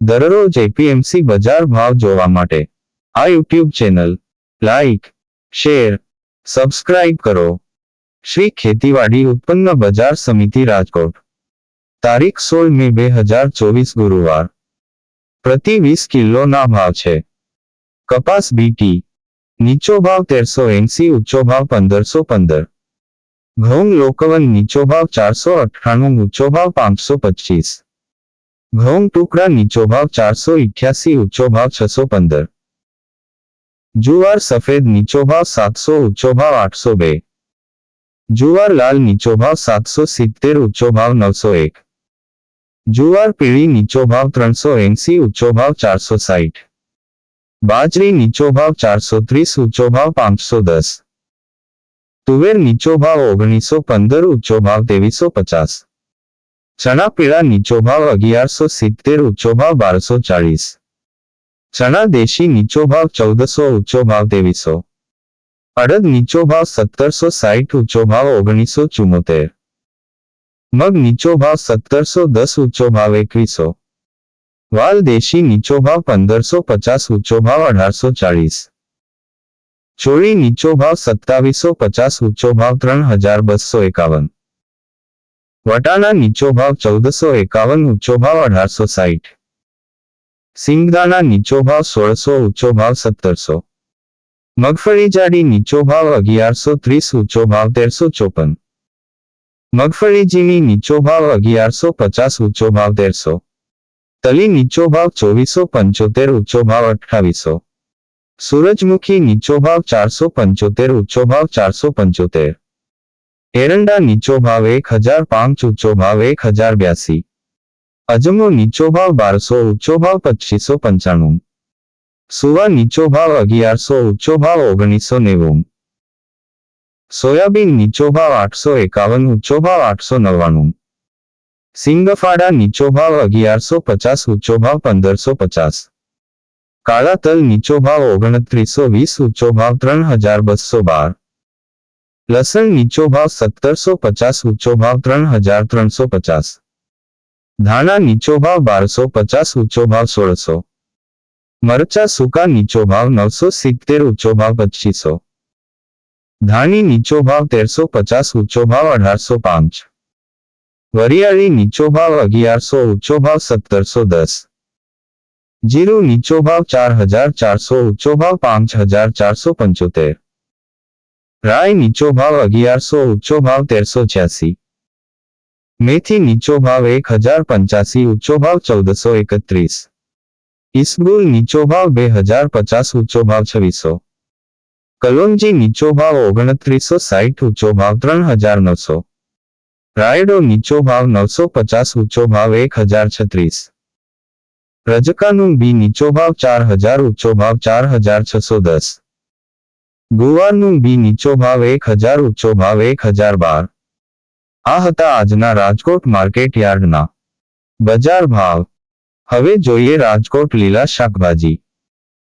દરરોજ એપીએમસી બજાર ભાવ જોવા માટે આ YouTube channel like share subscribe કરો શ્રી ખેતીવાડી ઉત્પન્ન બજાર સમિતિ રાજકોટ તારીખ સોળ મે બે હજાર ચોવીસ ગુરુવાર પ્રતિ વીસ કિલોના ભાવ છે કપાસ બીટી નીચો ભાવ તેરસો એંસી ઊંચો ભાવ પંદરસો પંદર ઘઉં લોકવન નીચો ભાવ ચારસો અઠ્ઠાણું ઊંચો ભાવ પાંચસો પચીસ ઘઉં ટુકડા નીચો ભાવ ચારસો ઇઠ્યાસી, ઊંચો ભાવ છસો પંદર. જુવાર સફેદ નીચો ભાવ સાતસો, ઊંચો ભાવ આઠસો બે. જુવાર લાલ નીચો ભાવ સાતસો સિત્તેર, ઊંચો ભાવ નવસો એક. જુવાર પીળી નીચો ભાવ ત્રણસો એંસી, ઊંચો ભાવ ચારસો સાઠ બાજરી નીચો ભાવ ચારસો ત્રીસ, ઊંચો ભાવ પાંચસો દસ. તુવેર નીચો ભાવ ઓગણીસો પંદર, ઊંચો ભાવ ત્રેવીસો પચાસ. ચણા પીળા નીચો ભાવ અગિયારસો સિત્તેર ઊંચો ભાવ બારસો ચાળીસ ચણા દેશી નીચો ભાવ ચૌદસો ઊંચો ભાવ ત્રેવીસો અડદ નીચો ભાવ સત્તરસો સાઠ ઊંચો ભાવ ઓગણીસો ચુમ્મોતેર મગ નીચો ભાવ સત્તરસો દસ ઊંચો ભાવ એકવીસો વાલ દેશી નીચો ભાવ પંદરસો પચાસ ઊંચો ભાવ અઢારસો ચાળીસ ચોળી નીચો ભાવ સત્તાવીસો પચાસ ઊંચો ભાવ ત્રણ હજાર બસો એકાવન વટાણા નીચો ભાવ ચૌદસો એકાવન, ઊંચો ભાવ અઢારસો સાહીઠ. સિંગદાણા નીચો ભાવ સોળસો, ઊંચો ભાવ સત્તરસો. મગફળી જાડી નીચો ભાવ અગિયારસો ત્રીસ, ઊંચો ભાવ તેરસો ચોપન. મગફળી જીની નીચો ભાવ અગિયારસો પચાસ, ઊંચો ભાવ તેરસો. તલી નીચો ભાવ ચોવીસો પંચોતેર, ઊંચો ભાવ અઠાવીસો સૂરજમુખી નીચો ભાવ ચારસો પંચોતેર, ઊંચો ભાવ ચારસો પંચોતેર. એરંડા નીચો ભાવ એક હજાર પાંચ ઊંચો ભાવ એક હજાર બ્યાસી. અજમો નીચો ભાવ બારસો ઊંચો ભાવ પચીસો પંચાણું. સુવા નીચો ભાવ અગિયારસો ઊંચો ભાવ ઓગણીસો નેવું. સોયાબીન નીચો ભાવ આઠસો એકાવન ઊંચો ભાવ આઠસો નવ્વાણું. સિંગફાડા નીચો ભાવ અગિયારસો પચાસ ઊંચો ભાવ પંદરસો પચાસ. કાળા તલ નીચો ભાવ ઓગણત્રીસો વીસ ઊંચો ભાવ ત્રણ હજાર બસો બાર. લસણ નીચો ભાવ સત્તરસો પચાસ ઊંચો ભાવ ત્રણ હજાર ત્રણસો પચાસ ધાણા નીચો ભાવ બારસો પચાસ ઊંચો ભાવ સોળસો મરચા સૂકા નીચો ભાવ નવસો સિત્તેર ઊંચો ભાવ પચીસો ધાણી નીચો ભાવ તેરસો પચાસ ઊંચો ભાવ અઢારસો પાંચ વરિયાળી નીચો ભાવ અગિયારસો ઊંચો ભાવ સત્તરસો દસ જીરું નીચો ભાવ ચાર હજાર ચારસો ઊંચો ભાવ પાંચ હજાર ચારસો પંચોતેર રાય નીચો ભાવ અગિયારસો ઊંચો ભાવ તેરસો છ્યાસી મેથી નીચો ભાવ એક હજાર પંચ્યાસી ઊંચો ભાવ ચૌદસો એકત્રીસ ઇસબુલ નીચો ભાવ બે હજાર પચાસ ઊંચો ભાવ છવ્વીસો કલોંજી નીચો ભાવ ઓગણત્રીસો સાઠ ઊંચો ભાવ ત્રણ હજાર નવસો રાયડો નીચો ભાવ નવસો પચાસ ઊંચો ભાવ એક હજાર છત્રીસ રજકાનું બી નીચો ભાવ ચાર હજાર ઊંચો ભાવ ચાર હજાર છસો દસ ગુવારનું બી નીચો ભાવ એક હજાર, ઊંચો ભાવ એક હજાર બાર. આ હતા આજના રાજકોટ માર્કેટ યાર્ડના. બજાર ભાવ. હવે જોઈએ રાજકોટ લીલા શાકભાજી.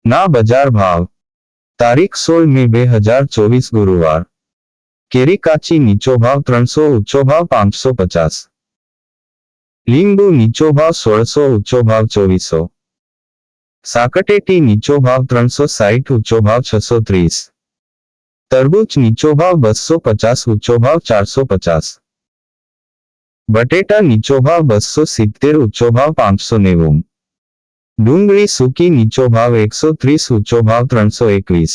ના બજાર ભાવ. તારીખ સોળ મે બે હજાર ચોવીસ ગુરુવાર. કેરી કાચી નીચો ભાવ ત્રણસો, ઊંચો ભાવ પાંચસો પચાસ. લીંબુ નીચો ભાવ સોળસો, ઊંચો ભાવ ચોવીસો. સાકટેટી નીચો ભાવ ત્રણસો સાઠ ઊંચો ભાવ છસો ત્રીસ. તરબૂચ નીચો ભાવ બસો પચાસ ઊંચો ભાવ ચારસો પચાસ બટેટા નીચો ભાવ બસો સિત્તેર ઊંચો ભાવ પાંચસો નેવું ડુંગળી સૂકી નીચો ભાવ એકસો ત્રીસ ઊંચો ભાવ ત્રણસો એકવીસ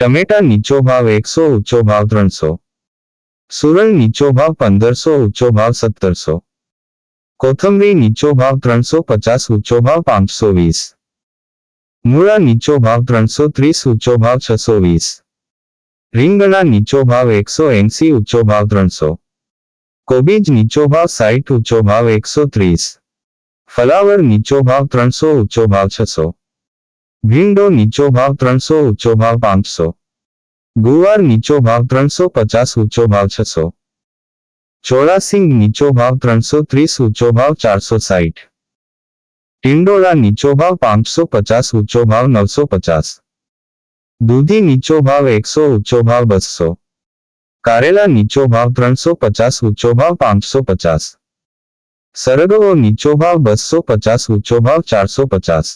ટમેટા નીચો ભાવ એકસો ઊંચો ભાવ ત્રણસો સુરલ નીચો ભાવ પંદરસો ઊંચો ભાવ સત્તરસો કોથમરી નીચો ભાવ ત્રણસો પચાસ ઊંચો ભાવ પાંચસો વીસ મૂળા નીચો ભાવ ત્રણસો ત્રીસ ઊંચો ભાવ છસો વીસ રીંગણા નીચો ભાવ એકસો એંસી ઊંચો ભાવ ત્રણસો. કોબીજ નીચો ભાવ સાઈઠ ઊંચો ભાવ એકસો ત્રીસ. ફલાવર નીચો ભાવ ત્રણસો ઊંચો ભાવ છસો. ભીંડો નીચો ભાવ ત્રણસો ઊંચો ભાવ પાંચસો. ગુવાર નીચો ભાવ ત્રણસો પચાસ ઊંચો ભાવ છસો. ચોળાસિંગ નીચો ભાવ ત્રણસો ત્રીસ ઊંચો ભાવ ચારસો સાઈઠ. ટિંડોળા નીચો ભાવ પાંચસો પચાસ ઊંચો ભાવ નવસો પચાસ. દૂધી નીચો ભાવ એકસો ઊંચો ભાવ બસો કારેલા નીચો ભાવ ત્રણસો પચાસ ઊંચો ભાવ પાંચસો પચાસ સરગવો નીચો ભાવ બસો પચાસ ઊંચો ભાવ ચારસો પચાસ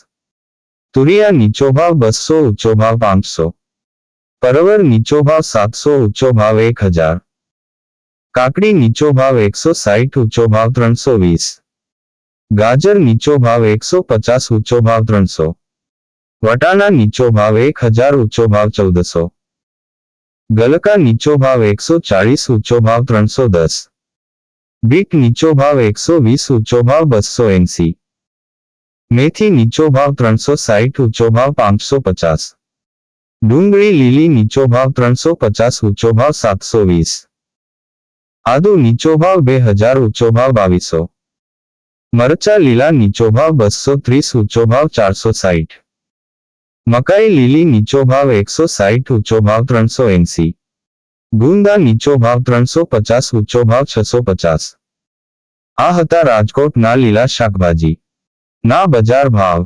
તુરિયા નીચો ભાવ બસો ઊંચો ભાવ પાંચસો પરવર નીચો ભાવ સાતસો ઊંચો ભાવ એક હજાર કાકડી નીચો ભાવ એકસો સાઠ ઊંચો ભાવ ત્રણસો વીસ ગાજર નીચો ભાવ એકસો પચાસ ઊંચો ભાવ ત્રણસો વટાણા નીચો ભાવ એક હજાર ઊંચો ભાવ ચૌદસો. ગલકા નીચો ભાવ એકસો ચાળીસ ઊંચો ભાવ ત્રણસો દસ. બીટ નીચો ભાવ એકસો વીસ ઊંચો ભાવ બસો એંસી. મેથી નીચો ભાવ ત્રણસો સાઠ ઊંચો ભાવ પાંચસો પચાસ. ડુંગળી લીલી નીચો ભાવ ત્રણસો પચાસ ઊંચો ભાવ સાતસો વીસ. આદુ નીચો ભાવ બે હજાર ઊંચો ભાવ બાવીસો. મરચા લીલા નીચો ભાવ બસો ત્રીસ ઊંચો ભાવ ચારસો સાઠ. મકાઈ લીલી નીચો ભાવ એકસો સાઠ ઊંચો ભાવ ત્રણસો એંસી. ગુંદા નીચો ભાવ ત્રણસો પચાસ ઊંચો ભાવ છસો પચાસ. આ હતા રાજકોટના લીલા શાકભાજી. ના બજાર ભાવ.